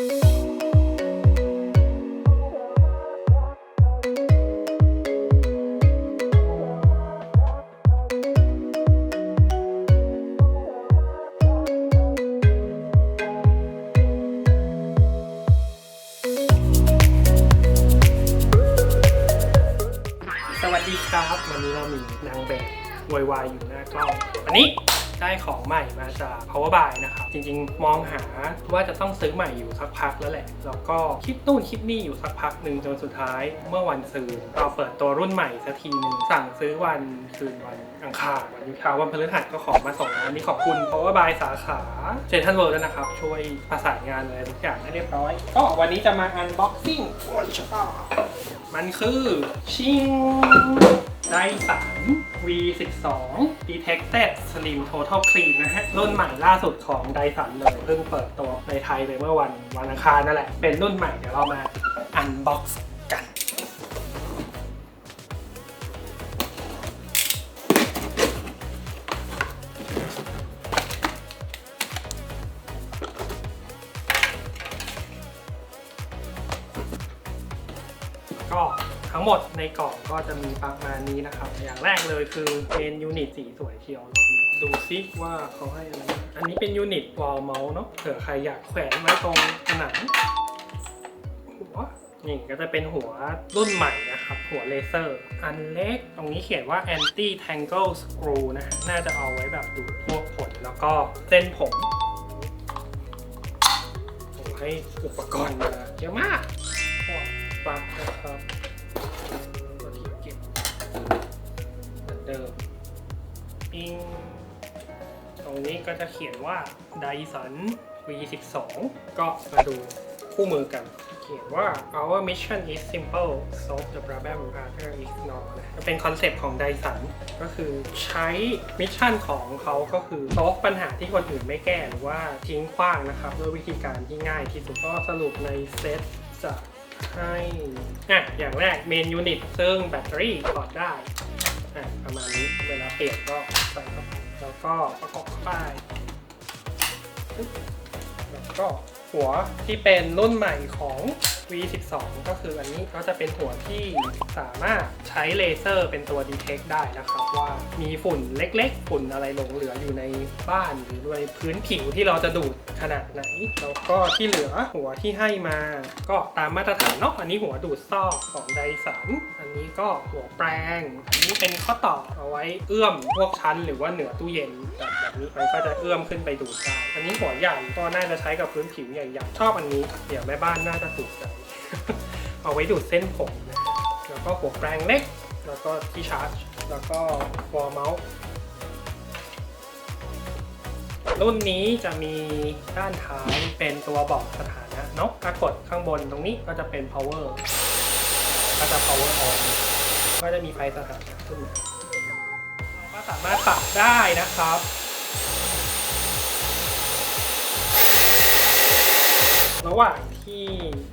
สวัสดีครับ วันนี้เรามีนางแบบวายวายอยู่หน้ากล้องวันนี้ ได้ของใหม่มาจาก Power Buy นะครับ จริงๆ มองหาว่าจะต้องซื้อใหม่อยู่สักพักแล้วแหละ แล้วก็คิดนู่นคิดนี่อยู่สักพักหนึ่งจนสุดท้าย เมื่อวันซื้อเราเปิดตัวรุ่นใหม่สักทีหนึ่งสั่งซื้อวันคืนวันอังคารวันยุคาวันพฤหัสก็ของมาส่งนะอันนี้ขอบคุณ Power Buy สาขาเซนทันเวิร์ด้วยนะครับ ช่วยประสานงานอะไรทุกอย่างให้เรียบร้อย ก็วันนี้จะมา unboxing มันคือชิง ไดสัน V12 Detected Slim Total Clean นะฮะ รุ่นใหม่ล่าสุดของไดสันเลยเพิ่งเปิดตัวในไทยไปเมื่อวันวันอังคารนั่นแหละ เป็นรุ่นใหม่เดี๋ยวเรามา unbox กันก็ ทั้งหมดในกล่องก็จะมีประมาณนี้นะครับ อย่างแรกเลยคือเป็นยูนิตสีสวยเชียวรอบนี้ดูซิว่าเขาให้อะไร อันนี้เป็นยูนิตวอลเมาส์เนาะเผื่อใครอยากแขวนไว้ตรงผนังหัวนี่ก็จะเป็นหัวรุ่นใหม่นะครับ หัวเลเซอร์ อันเล็กตรงนี้เขียนว่า anti tangle screw นะฮะน่าจะเอาไว้แบบดูดพวกขนแล้วก็เส้นผมผมให้อุปกรณ์มาเยอะมากพวกปลั๊กนะครับ เดิมปิงตรงนี้ก็จะเขียนว่า Dyson V12 ก็มาดูคู่มือกัน เขียนว่า our mission is simple solve the problem other ignore นะเป็นคอนเซปต์ของ Dyson ก็คือใช้มิชชั่นของเขาก็คือ solve ปัญหาที่คนอื่นไม่แก้หรือว่าทิ้งขว้างนะครับด้วยวิธีการที่ง่ายที่สุดก็สรุปในเซตจะให้อะอย่างแรกเมนยูนิตซึ่งแบตเตอรี่ถอดได้ ประมาณนี้ เวลาเปลี่ยนก็ใส่เข้าไปแล้วก็ประกอบเข้าไปแล้วก็หัวที่เป็นรุ่นใหม่ของ V12 ก็คืออันนี้ก็จะเป็นหัวที่สามารถใช้เลเซอร์เป็นตัวดีเทคได้นะครับ ว่ามีฝุ่นเล็กๆ ฝุ่นอะไรหลงเหลืออยู่ในบ้านหรือในพื้นผิวที่เราจะดูดขนาดไหนแล้วก็ที่เหลือหัวที่ให้มา ก็ตามมาตรฐานเนาะอันนี้หัวดูดซอกของไดสันอันนี้ก็หัวแปรงอันนี้เป็นข้อต่อเอาไว้เอื้อมพวกชั้นหรือว่าเหนือตู้เย็นแบบแบบนี้มันก็จะเอื้อมขึ้นไปดูดได้อันนี้หัวใหญ่ก็น่าจะใช้กับพื้นผิวใหญ่ๆชอบอันนี้ เดี๋ยวแม่บ้านน่าจะถูกใจ เอาไว้ดูดเส้นผมนะแล้วก็หัวแปรงเล็ก แล้วก็ที่ชาร์จ แล้วก็วอลเมาส์รุ่นนี้จะมีด้านท้ายเป็นตัวบอกสถานะเนาะถ้ากดข้างบนตรงนี้ก็จะเป็น power ก็จะ power on ก็จะมีไฟสถานะขึ้นเราก็สามารถปรับได้นะครับ ระหว่างที่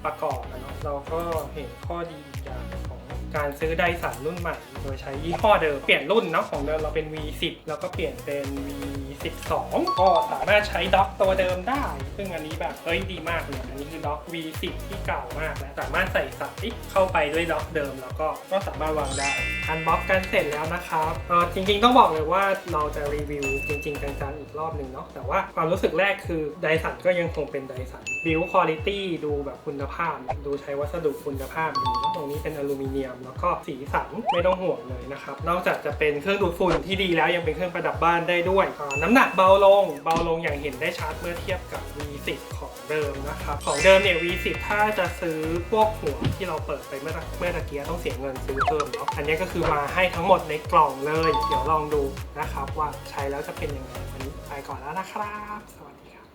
ประกอบนะเนาะเราก็เห็นข้อดีอย่างของ การซื้อไดสันรุ่นใหม่ โดยใช้ยี่ห้อเดิม เปลี่ยนรุ่นเนาะของเดิมเราเป็น V10 แล้วก็เปลี่ยนเป็น V12 ก็สามารถใช้ด็อกตัวเดิมได้ ซึ่งอันนี้แบบเฮ้ยดีมากเลยอันนี้คือด็อก V10 ที่เก่ามากแล้วสามารถใส่สายเข้าไปด้วยด็อกเดิม แล้วก็ก็สามารถวางได้อันบ็อกกันเสร็จแล้วนะครับเออจริงๆต้องบอกเลยว่าเราจะรีวิวจริงๆจังๆอีกรอบหนึ่งเนาะแต่ว่าความรู้สึกแรกคือไดสันก็ยังคงเป็นไดสันบิวคุณภาพดูแบบคุณภาพ ดูใช้วัสดุคุณภาพดีแล้วตรงนี้เป็นอลูมิเนียมแล้วก็สีสันไม่ต้องห่วงเลยนะครับ นอกจากจะเป็นเครื่องดูดฝุ่นที่ดีแล้วยังเป็นเครื่องประดับบ้านได้ด้วย น้ำหนักเบาลง เบาลงอย่างเห็นได้ชัดเมื่อเทียบกับ V10 ของเดิมนะครับ ของเดิมเนี่ย V10 ถ้าจะซื้อพวกหัวที่เราเปิดไปเมื่อตะเมื่อตะกี้ต้องเสียเงินซื้อเพิ่มเนาะอันนี้ก็คือมาให้ทั้งหมดในกล่องเลย เดี๋ยวลองดูนะครับว่าใช้แล้วจะเป็นยังไงวันนี้ไปก่อนแล้วนะครับ สวัสดีครับ